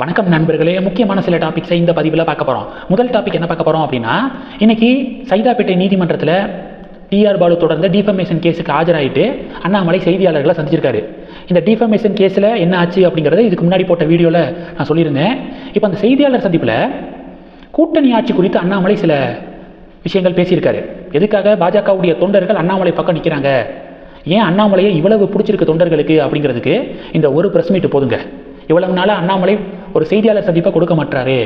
வணக்கம் நண்பர்களே. முக்கியமான சில டாபிக்ஸை இந்த பதிவில் பார்க்க போகிறோம் முதல் டாபிக் என்ன பார்க்க போகிறோம் அப்படின்னா இன்னைக்கு சைதாப்பேட்டை நீதிமன்றத்தில் டிஆர் பாலு தொடர்ந்த டிஃபமேஷன் கேஸுக்கு ஆஜராயிட்டு அண்ணாமலை செய்தியாளர்களை சந்திச்சிருக்காரு. இந்த டிஃபமேஷன் கேஸில் என்ன ஆச்சு அப்படிங்கிறத இதுக்கு முன்னாடி போட்ட வீடியோவில் நான் சொல்லியிருந்தேன். இப்போ அந்த செய்தியாளர் சந்திப்பில் கூட்டணி ஆட்சி குறித்து அண்ணாமலை சில விஷயங்கள் பேசியிருக்காரு. எதுக்காக பாஜகவுடைய தொண்டர்கள் அண்ணாமலை பக்கம் நிற்கிறாங்க ஏன் அண்ணாமலையை இவ்வளவு பிடிச்சிருக்கு தொண்டர்களுக்கு அப்படிங்கிறதுக்கு இந்த ஒரு ப்ரெஸ் மீட்டு போதுங்க. இவ்வளவு நாளாக அண்ணாமலை ஒரு செய்தியாளர் சந்திப்பை கொடுக்க மாட்டாரு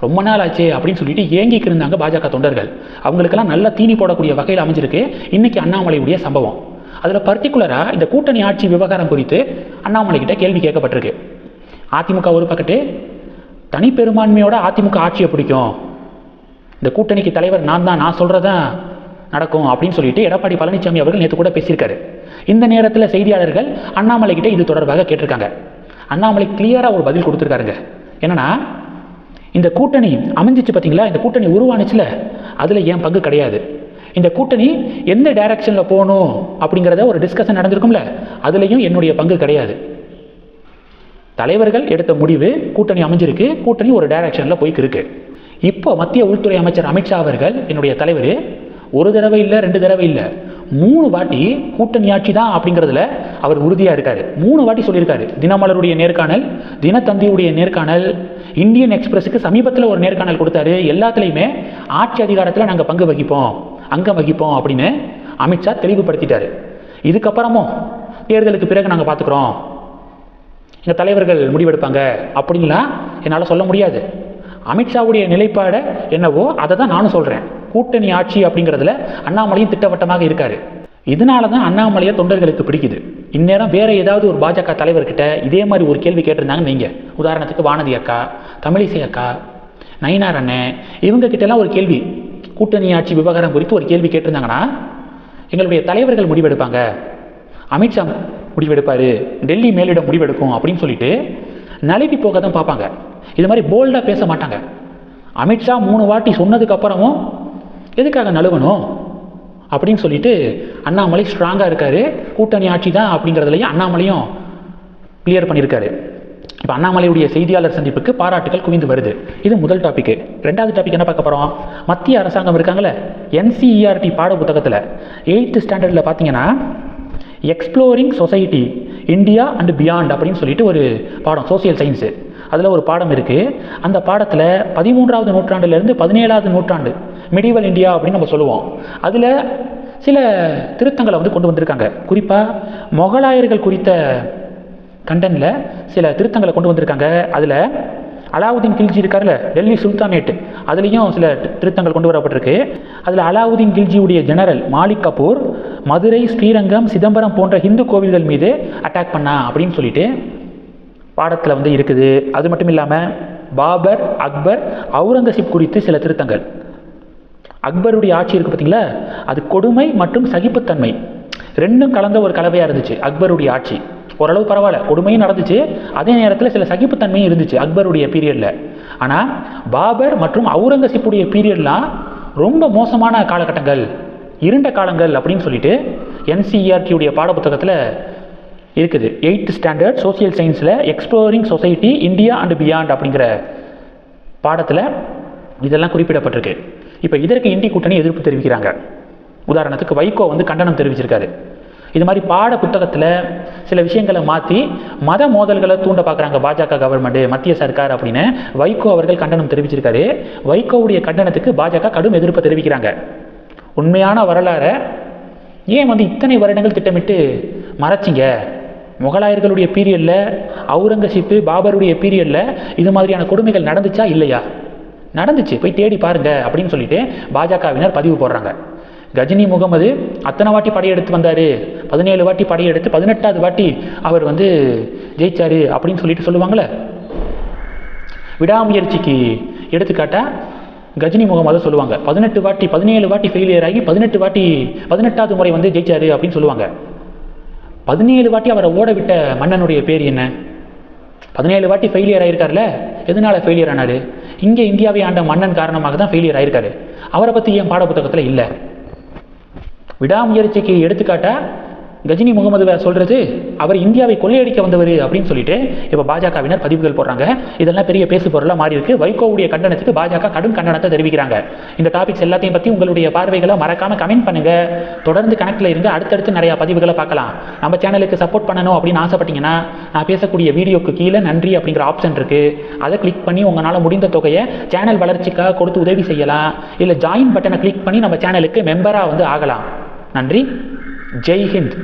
ரொம்ப நாள் ஆச்சு அப்படின்னு சொல்லிட்டு ஏங்கிக்கு இருந்தாங்க பாஜக தொண்டர்கள். அவங்களுக்கெல்லாம் நல்ல தீனி போடக்கூடிய வகையில் அமைஞ்சிருக்கு. இன்னைக்கு அண்ணாமலையுடைய சம்பவம். அதில் பர்டிகுலராக இந்த கூட்டணி ஆட்சி விவகாரம் குறித்து அண்ணாமலை கிட்ட கேள்வி கேட்கப்பட்டிருக்கு. அதிமுக ஒரு பக்கத்து தனிப்பெரும்பான்மையோட அதிமுக ஆட்சியை பிடிக்கும். இந்த கூட்டணிக்கு தலைவர் நான் தான் நான் சொல்கிறதான் நடக்கும் அப்படின்னு சொல்லிட்டு எடப்பாடி பழனிசாமி அவர்கள் நேற்று கூட பேசியிருக்காரு. இந்த நேரத்தில் செய்தியாளர்கள் அண்ணாமலை கிட்ட இது தொடர்பாக கேட்டிருக்காங்க. அண்ணாமலை கிளியராக ஒரு பதில் கொடுத்துருக்காருங்க. என்னன்னா இந்த கூட்டணி அமைஞ்சிச்சு பார்த்தீங்களா இந்த கூட்டணி உருவானுச்சுல அதில் ஏன் பங்கு கிடையாது? இந்த கூட்டணி எந்த டைரக்ஷனில் போகணும் அப்படிங்கிறத ஒரு டிஸ்கஷன் நடந்திருக்கும்ல அதுலேயும் என்னுடைய பங்கு கிடையாது. தலைவர்கள் எடுத்த முடிவு கூட்டணி அமைஞ்சிருக்கு கூட்டணி ஒரு டைரக்ஷனில் போய்க்கு இருக்கு. இப்போ மத்திய உள்துறை அமைச்சர் அமித்ஷா அவர்கள் என்னுடைய தலைவர் ஒரு தடவை இல்லை ரெண்டு தடவை இல்லை மூணு வாட்டி கூட்டணி ஆட்சி தான் அப்படிங்கிறதுல அவர் உறுதியாக இருக்கார். மூணு வாட்டி சொல்லியிருக்காரு. தினமலருடைய நேர்காணல் தினத்தந்தியுடைய நேர்காணல் இந்தியன் எக்ஸ்பிரஸுக்கு சமீபத்தில் ஒரு நேர்காணல் கொடுத்தாரு. எல்லாத்துலேயுமே ஆட்சி அதிகாரத்தில் நாங்கள் பங்கு வகிப்போம் அங்கம் வகிப்போம் அப்படின்னு அமித்ஷா தெளிவுபடுத்திட்டார். இதுக்கப்புறமும் தேர்தலுக்கு பிறகு நாங்கள் பார்த்துக்குறோம் எங்கள் தலைவர்கள் முடிவெடுப்பாங்க அப்படின்லாம் என்னால் சொல்ல முடியாது. அமித்ஷாவுடைய நிலைப்பாடை என்னவோ அதை தான் நானும் சொல்கிறேன் கூட்டணி ஆட்சி அப்படிங்கிறதுல அண்ணாமலையும் திட்டவட்டமாக இருக்காரு. இதனால தான் அண்ணாமலையை தொண்டர்களுக்கு பிடிக்குது. இந்நேரம் வேற ஏதாவது ஒரு பாஜக தலைவர்கிட்ட இதே மாதிரி ஒரு கேள்வி கேட்டிருந்தாங்க நீங்க உதாரணத்துக்கு வானதி அக்கா தமிழிசை அக்கா நயினார் அண்ணன் இவங்க கிட்டலாம் ஒரு கேள்வி. கூட்டணி ஆட்சி விவகாரம் குறித்து ஒரு கேள்வி கேட்டிருந்தாங்கன்னா எங்களுடைய தலைவர்கள் முடிவெடுப்பாங்க. அமித்ஷா முடிவெடுப்பார். டெல்லி மேலிடம் முடிவெடுக்கும் அப்படின்னு சொல்லிட்டு நழுவி போக தான் பார்ப்பாங்க. இது மாதிரி போல்டாக பேச மாட்டாங்க. அமித்ஷா மூணு வாட்டி சொன்னதுக்கு அப்புறமும் எதுக்காக நழுவணும்? அப்படின்னு சொல்லிட்டு அண்ணாமலை ஸ்ட்ராங்காக இருக்காரு. கூட்டணி ஆட்சி தான் அப்படிங்கிறதுலையும் அண்ணாமலையும் கிளியர் பண்ணியிருக்காரு இப்போ அண்ணாமலையுடைய செய்தியாளர் சந்திப்புக்கு பாராட்டுகள் குவிந்து வருது. இது முதல் டாபிக் ரெண்டாவது டாபிக் என்ன பார்க்க போகிறோம் மத்திய அரசாங்கம் இருக்காங்களே என்சிஇஆர்டி பாட புத்தகத்தில். எயித்து ஸ்டாண்டர்டில் பார்த்தீங்கன்னா exploring society India and beyond அப்படின்னு சொல்லிட்டு ஒரு பாடம் சோசியல் சயின்ஸு அதில் ஒரு பாடம் இருக்குது அந்த பாடத்தில் பதிமூன்றாவது நூற்றாண்டுலேருந்து பதினேழாவது நூற்றாண்டு மிடிவல் இந்தியா அப்படின்னு நம்ம சொல்லுவோம். அதில் சில திருத்தங்களை வந்து கொண்டு வந்திருக்காங்க. குறிப்பாக மொகலாயர்கள் குறித்த கண்டனில் சில திருத்தங்களை கொண்டு வந்திருக்காங்க. அதில் அலாவுதீன் கில்ஜி இருக்கார்ல டெல்லி சுல்தானேட். அதுலேயும் சில திருத்தங்கள் கொண்டு வரப்பட்டிருக்கு. அதில் அலாவுதீன் கில்ஜியுடைய ஜெனரல் மாலிக் கபூர் மதுரை ஸ்ரீரங்கம் சிதம்பரம் போன்ற ஹிந்து கோவில்கள் மீது அட்டாக் பண்ணா அப்படின்னு சொல்லிட்டு பாடத்தில் வந்து இருக்குது. அது மட்டும் இல்லாமல் பாபர் அக்பர் அவுரங்கசீப் குறித்து சில திருத்தங்கள். அக்பருடைய ஆட்சி இருக்குது பார்த்தீங்களா அது கொடுமை மற்றும் சகிப்புத்தன்மை. ரெண்டும் கலந்த ஒரு கலவையாக இருந்துச்சு அக்பருடைய ஆட்சி. ஓரளவு பரவாயில்ல கொடுமையும் நடந்துச்சு அதே நேரத்தில் சில சகிப்புத்தன்மையும் இருந்துச்சு அக்பருடைய பீரியடில் ஆனால் பாபர் மற்றும் அவுரங்கசீப்புடைய பீரியட்லாம் ரொம்ப மோசமான காலகட்டங்கள் இருண்ட காலங்கள் அப்படின்னு சொல்லிட்டு என்சிஇஆர்டியுடைய பாடப்புத்தகத்தில் இருக்குது. எயித்து ஸ்டாண்டர்ட் சோசியல் சயின்ஸில் exploring society India and beyond அப்படிங்கிற பாடத்தில் இதெல்லாம் குறிப்பிடப்பட்டிருக்கு. இப்போ இதற்கு இந்தி கூட்டணி எதிர்ப்பு தெரிவிக்கிறாங்க. உதாரணத்துக்கு வைகோ வந்து கண்டனம் தெரிவிச்சிருக்காரு. இது மாதிரி பாட புத்தகத்தில் சில விஷயங்களை மாற்றி மத மோதல்களை தூண்ட பார்க்குறாங்க பாஜக கவர்மெண்ட்டு மத்திய சர்க்கார் அப்படின்னு. வைகோ அவர்கள் கண்டனம் தெரிவிச்சிருக்காரு. வைகோவுடைய கண்டனத்துக்கு பாஜக கடும் எதிர்ப்பை தெரிவிக்கிறாங்க. உண்மையான வரலாறை ஏன் வந்து இத்தனை வருடங்கள் திட்டமிட்டு மறைச்சிங்க? முகலாயர்களுடைய பீரியடில் அவுரங்கசீப்பு பாபருடைய பீரியடில் இது மாதிரியான கொடுமைகள் நடந்துச்சா இல்லையா? நடந்துச்சு. போய் தேடி பாருங்க அப்படின்னு சொல்லிட்டு பாஜகவினர் பதிவு போடுறாங்க. கஜினி முகமது அத்தனை வாட்டி படையெடுத்து வந்தார். பதினேழு வாட்டி படையெடுத்து பதினெட்டாவது வாட்டி அவர் வந்து ஜெயிச்சாரு அப்படின்னு சொல்லிட்டு சொல்லுவாங்களே விடாமுயற்சிக்கு எடுத்துக்காட்டா கஜினி முகமது சொல்லுவாங்க. பதினெட்டு வாட்டி பதினேழு வாட்டி ஃபெயிலியர் ஆகி பதினெட்டு வாட்டி பதினெட்டாவது முறை வந்து ஜெயிச்சாரு அப்படின்னு சொல்லுவாங்க. பதினேழு வாட்டி அவரை ஓட விட்ட மன்னனுடைய பேர் என்ன? பதினேழு வாட்டி ஃபெயிலியர் ஆயிருக்காருல்ல? எதனால ஃபெயிலியர் ஆனாரு? இங்கே இந்தியாவை ஆண்ட மன்னன் காரணமாக தான் ஃபெயிலியர் ஆயிருக்காரு. அவரை பற்றி ஏன் பாடப்புத்தகத்தில் இல்லை? விடாமுயற்சிக்கு எடுத்துக்காட்டா கஜினி முகமது சொல்றது அவர் இந்தியாவை கொள்ளையடிக்க வந்தவர் அப்படின்னு சொல்லிட்டு இப்போ பாஜகவினர் பதிவுகள் போடுறாங்க. இதெல்லாம் பெரிய பேசு பொருளாக மாறி இருக்கு. வைகோவுடைய கண்டனத்துக்கு பாஜக கடும் கண்டனத்தை தெரிவிக்கிறாங்க. இந்த டாபிக்ஸ் எல்லாத்தையும் பற்றி உங்களுடைய பார்வைகளை மறக்காம கமெண்ட் பண்ணுங்க. தொடர்ந்து கணக்கில் இருந்து அடுத்தடுத்து நிறைய பதிவுகளை பார்க்கலாம். நம்ம சேனலுக்கு சப்போர்ட் பண்ணணும் அப்படின்னு ஆசைப்பட்டீங்கன்னா நான் பேசக்கூடிய வீடியோக்கு கீழே நன்றி அப்படிங்கிற ஆப்ஷன் இருக்கு. அதை கிளிக் பண்ணி உங்களால் முடிந்த தொகையை சேனல் வளர்ச்சிக்காக கொடுத்து உதவி செய்யலாம். இல்லை ஜாயின் பட்டனை கிளிக் பண்ணி நம்ம சேனலுக்கு மெம்பராக வந்து ஆகலாம். நன்றி. ஜெய் ஹிந்த்